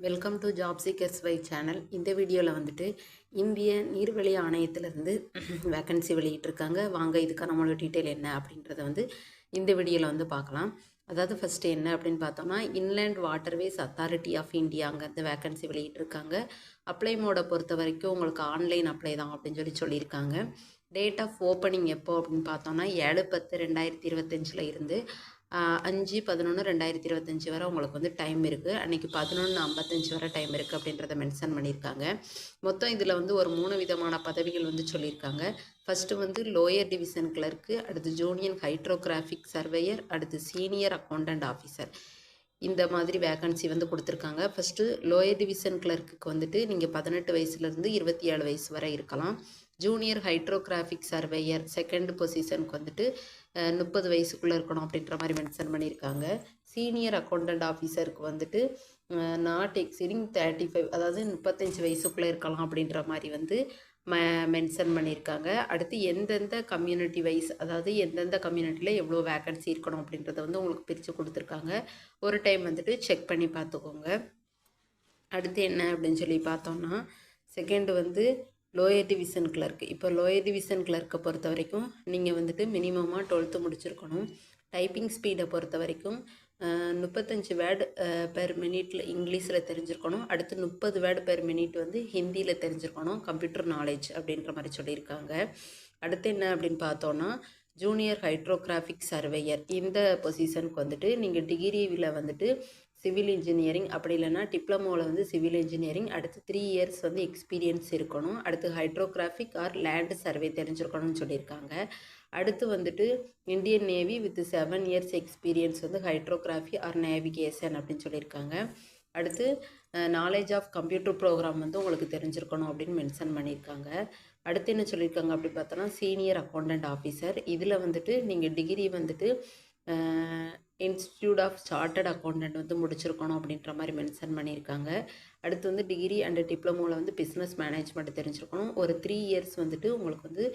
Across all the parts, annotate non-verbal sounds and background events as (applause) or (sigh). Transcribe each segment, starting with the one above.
Welcome to job seekers Y channel இந்த வீடியோவில் வந்துட்டு இந்திய நீர்வழி ஆணையத்திலேருந்து வேக்கன்சி (clears throat) வெளியிட்டிருக்காங்க. வாங்க இதுக்கான நம்மளோட டீட்டெயில் என்ன அப்படின்றத வந்து இந்த வீடியோவில் வந்து பார்க்கலாம். அதாவது ஃபஸ்ட்டு என்ன அப்படின்னு பார்த்தோம்னா inland waterways authority of India அங்கேருந்து வேக்கன்சி வெளியிட்டிருக்காங்க. அப்ளை மோடை பொறுத்த வரைக்கும் உங்களுக்கு ஆன்லைன் அப்ளை தான் அப்படின்னு சொல்லி சொல்லியிருக்காங்க. டேட் ஆஃப் ஓப்பனிங் எப்போ அப்படின்னு பார்த்தோம்னா ஏழு பத்து ரெண்டாயிரத்தி இருபத்தஞ்சில் இருந்து அஞ்சு பதினொன்று ரெண்டாயிரத்தி இருபத்தஞ்சி வரை உங்களுக்கு வந்து டைம் இருக்குது அன்றைக்கி பதினொன்று ஐம்பத்தஞ்சு வரை டைம் இருக்குது அப்படின்றத மென்ஷன் பண்ணியிருக்காங்க. மொத்தம் இதில் வந்து ஒரு மூணு விதமான பதவிகள் வந்து சொல்லியிருக்காங்க. ஃபஸ்ட்டு வந்து லோயர் டிவிஷன் கிளர்க்கு அடுத்து ஜூனியர் ஹைட்ரோகிராஃபிக் சர்வேயர் அடுத்து சீனியர் அக்கௌண்டன்ட் ஆஃபீஸர் இந்த மாதிரி வேகன்சி வந்து கொடுத்துருக்காங்க. ஃபஸ்ட்டு லோயர் டிவிஷன் கிளர்க்குக்கு வந்துட்டு நீங்கள் பதினெட்டு வயசுலேருந்து இருபத்தி ஏழு வயசு வரை இருக்கலாம். ஜூனியர் ஹைட்ரோகிராஃபிக் சர்வேயர் செகண்ட் பொசிஷனுக்கு வந்துட்டு முப்பது வயசுக்குள்ளே இருக்கணும் அப்படின்ற மாதிரி மென்ஷன் பண்ணியிருக்காங்க. சீனியர் அக்கௌண்டன்ட் ஆஃபீஸருக்கு வந்துட்டு நாட் எக்ஸிடிங் தேர்ட்டி ஃபைவ் அதாவது முப்பத்தஞ்சு வயசுக்குள்ளே இருக்கலாம் அப்படின்ற மாதிரி வந்து மென்ஷன் பண்ணியிருக்காங்க. அடுத்து எந்தெந்த கம்யூனிட்டி வைஸ் அதாவது எந்தெந்த கம்யூனிட்டியில் எவ்வளோ வேக்கன்சி இருக்கணும் அப்படின்றத வந்து உங்களுக்கு பிரித்து கொடுத்துருக்காங்க. ஒரு டைம் வந்துட்டு செக் பண்ணி பார்த்துக்கோங்க. அடுத்து என்ன அப்படின்னு சொல்லி பார்த்தோம்னா செகண்டு வந்து லோயர் டிவிஷன் கிளர்க். இப்போ லோயர் டிவிஷன் கிளர்க்கை பொறுத்த வரைக்கும் நீங்கள் வந்துட்டு மினிமமாக டுவெல்த்து முடிச்சிருக்கணும். டைப்பிங் ஸ்பீடை பொறுத்த வரைக்கும் முப்பத்தஞ்சு வேர்டு பெர் மினிட்ல இங்கிலீஷில் தெரிஞ்சிருக்கணும். அடுத்து முப்பது வேர்டு பெர் மினிட் வந்து ஹிந்தியில் தெரிஞ்சிருக்கணும். கம்ப்யூட்டர் நாலேஜ் அப்படின்ற மாதிரி சொல்லியிருக்காங்க. அடுத்து என்ன அப்படின்னு பார்த்தோன்னா ஜூனியர் ஹைட்ரோகிராஃபிக் சர்வேயர் இந்த பொசிஷனுக்கு வந்துட்டு நீங்கள் டிகிரியில் வந்துட்டு சிவில் இன்ஜினியரிங் அப்படி இல்லைனா டிப்ளமோவில் வந்து சிவில் இன்ஜினியரிங் அடுத்து த்ரீ இயர்ஸ் வந்து எக்ஸ்பீரியன்ஸ் இருக்கணும். அடுத்து ஹைட்ரோகிராஃபிக் ஆர் லேண்ட் சர்வே தெரிஞ்சிருக்கணும்னு சொல்லியிருக்காங்க. அடுத்து வந்துட்டு Indian navy with seven years experience வந்து ஹைட்ரோகிராஃபி ஆர் நேவிகேஷன் அப்படின்னு சொல்லியிருக்காங்க. அடுத்து நாலேஜ் ஆஃப் கம்ப்யூட்டர் ப்ரோக்ராம் வந்து உங்களுக்கு தெரிஞ்சிருக்கணும் அப்படின்னு மென்ஷன் பண்ணியிருக்காங்க. அடுத்து என்ன சொல்லியிருக்காங்க அப்படி பார்த்தோன்னா சீனியர் அக்கௌண்டன்ட் ஆஃபீஸர் இதில் வந்துட்டு நீங்கள் டிகிரி வந்துட்டு இன்ஸ்டிடியூட் ஆஃப் சார்ட்டட் அக்கௌண்டன்ட் வந்து முடிச்சிருக்கணும் அப்படின்ற மாதிரி மென்ஷன் பண்ணியிருக்காங்க. அடுத்து வந்து டிகிரி அண்ட் டிப்ளமோவில் வந்து பிஸ்னஸ் மேனேஜ்மெண்ட் தெரிஞ்சிருக்கணும். ஒரு த்ரீ இயர்ஸ் வந்துட்டு உங்களுக்கு வந்து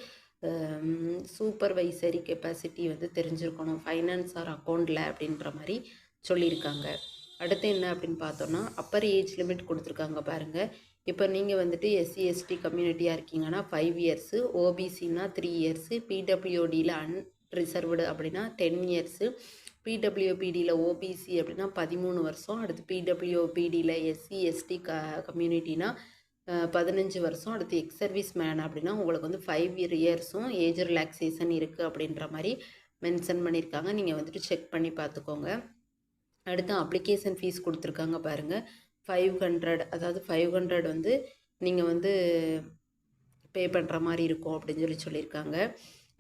சூப்பர்வைசரி கெப்பாசிட்டி வந்து தெரிஞ்சிருக்கணும். ஃபைனான்ஸ் ஆர் அக்கௌண்ட்டில் அப்படின்ற மாதிரி சொல்லியிருக்காங்க. அடுத்து என்ன அப்படின்னு பார்த்தோன்னா அப்பர் ஏஜ் லிமிட் கொடுத்துருக்காங்க பாருங்கள் இப்போ நீங்கள் வந்துட்டு எஸ்சி எஸ்டி கம்யூனிட்டியாக இருக்கீங்கன்னா ஃபைவ் இயர்ஸு ஓபிசின்னா த்ரீ இயர்ஸு பிடபிள்யூடியில் அன் ரிசர்வ்டு அப்படின்னா டென் இயர்ஸு பிடபிள்யூபிடியில் ஓபிசி அப்படின்னா பதிமூணு வருஷம் அடுத்து பிடபிள்யூபிடியில் எஸ்சி எஸ்டி க கம்யூனிட்டினா பதினஞ்சு வருஷம் அடுத்து எக்ஸ் சர்வீஸ் மேன் அப்படின்னா உங்களுக்கு வந்து ஃபைவ் இயர்ஸும் ஏஜ் ரிலாக்ஸேஷன் இருக்குது அப்படின்ற மாதிரி மென்ஷன் பண்ணியிருக்காங்க. நீங்கள் வந்துட்டு செக் பண்ணி பார்த்துக்கோங்க. அடுத்து அப்ளிகேஷன் ஃபீஸ் கொடுத்துருக்காங்க பாருங்கள் ஃபைவ் ஹண்ட்ரட் அதாவது ஃபைவ் ஹண்ட்ரட் வந்து நீங்கள் வந்து பே பண்ணுற மாதிரி இருக்கும் அப்படின்னு சொல்லி சொல்லியிருக்காங்க.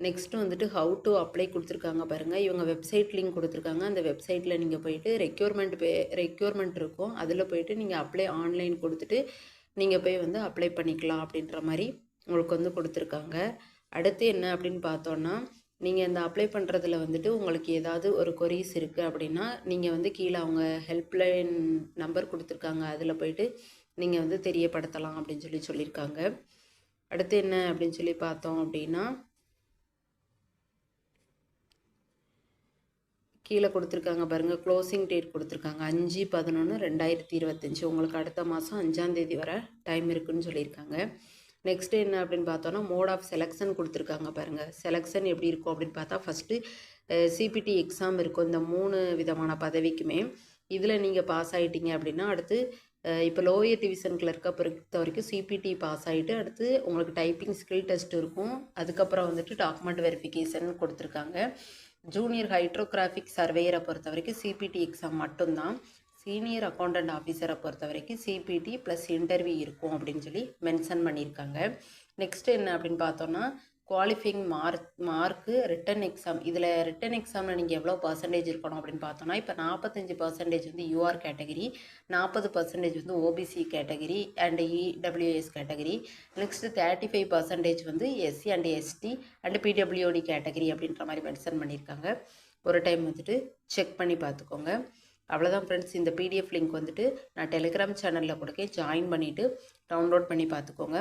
நெக்ஸ்ட்டு வந்துட்டு ஹவு டு அப்ளை கொடுத்துருக்காங்க பாருங்கள் இவங்க வெப்சைட் லிங்க் கொடுத்துருக்காங்க. அந்த வெப்சைட்டில் நீங்கள் போயிட்டு ரெக்யூர்மெண்ட் பே ரெக்யூர்மெண்ட் இருக்கும். அதில் போயிட்டு நீங்கள் அப்ளை ஆன்லைன் கொடுத்துட்டு நீங்கள் போய் வந்து அப்ளை பண்ணிக்கலாம் அப்படின்ற மாதிரி உங்களுக்கு வந்து கொடுத்துருக்காங்க. அடுத்து என்ன அப்படின்னு பார்த்தோன்னா நீங்கள் இந்த அப்ளை பண்ணுறதுல வந்துட்டு உங்களுக்கு ஏதாவது ஒரு கொரீஸ் இருக்குது அப்படின்னா நீங்கள் வந்து கீழே அவங்க ஹெல்ப்லைன் நம்பர் கொடுத்துருக்காங்க. அதில் போயிட்டு நீங்கள் வந்து தெரியப்படுத்தலாம் அப்படின்னு சொல்லி சொல்லியிருக்காங்க. அடுத்து என்ன அப்படின்னு சொல்லி பார்த்தோம் அப்படின்னா கீழே கொடுத்துருக்காங்க பாருங்கள் க்ளோசிங் டேட் கொடுத்துருக்காங்க. அஞ்சு பதினொன்று ரெண்டாயிரத்தி இருபத்தஞ்சி. உங்களுக்கு அடுத்த மாதம் அஞ்சாந்தேதி வர டைம் இருக்குன்னு சொல்லியிருக்காங்க. நெக்ஸ்ட்டு என்ன அப்படின்னு பார்த்தோன்னா மோட் ஆஃப் செலெக்ஷன் கொடுத்துருக்காங்க பாருங்கள் செலெக்ஷன் எப்படி இருக்கும் அப்படின்னு பார்த்தா ஃபஸ்ட்டு சிபிடி எக்ஸாம் இருக்கும். இந்த மூணு விதமான பதவிக்குமே. இதில் நீங்கள் பாஸ் ஆகிட்டீங்க அப்படின்னா அடுத்து இப்போ லோயர் டிவிஷன் கிளர்க்கை பொறுத்த வரைக்கும் சிபிடி பாஸ் ஆகிட்டு அடுத்து உங்களுக்கு டைப்பிங் ஸ்கில் டெஸ்ட் இருக்கும். அதுக்கப்புறம் வந்துட்டு டாக்குமெண்ட் வெரிஃபிகேஷன் கொடுத்துருக்காங்க. ஜூனியர் ஹைட்ரோகிராஃபிக் சர்வேயரை பொறுத்த வரைக்கும் சிபிடி எக்ஸாம் மட்டும்தான். சீனியர் அக்கௌண்டன்ட் ஆஃபீஸரை பொறுத்த வரைக்கும் சிபிடி ப்ளஸ் இன்டர்வியூ இருக்கும் அப்படின்னு சொல்லி மென்ஷன் பண்ணியிருக்காங்க. நெக்ஸ்ட் என்ன அப்படின்னு பார்த்தோன்னா qualifying mark mark written exam இதில் ரிட்டன் எக்ஸாமில் நீங்கள் எவ்வளோ பர்சன்டேஜ் இருக்கணும் அப்படின்னு பார்த்தோன்னா இப்போ நாற்பத்தஞ்சு பர்சன்டேஜ் வந்து யூஆர் கேட்டகரி நாற்பது பர்சன்டேஜ் வந்து OBC category and EWS category next thirty five percentage வந்து SC and ST and PWD category அப்படின்ற மாதிரி மென்ஷன் பண்ணியிருக்காங்க. ஒரு டைம் வந்துட்டு செக் பண்ணி பார்த்துக்கோங்க. அவ்வளோதான் ஃப்ரெண்ட்ஸ் இந்த பிடிஎஃப் லிங்க் வந்துட்டு நான் டெலிகிராம் சேனலில் கொடுக்க ஜாயின் பண்ணிவிட்டு டவுன்லோட் பண்ணி பார்த்துக்கோங்க.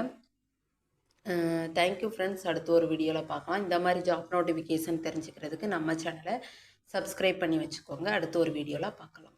தேங்க்யூ ஃப்ரெண்ட்ஸ் அடுத்த ஒரு வீடியோவில் பார்க்கலாம். இந்த மாதிரி ஜாப் நோட்டிஃபிகேஷன் தெரிஞ்சுக்கிறதுக்கு நம்ம சேனலை சப்ஸ்கிரைப் பண்ணி வச்சுக்கோங்க. அடுத்த ஒரு வீடியோவில் பார்க்கலாம்.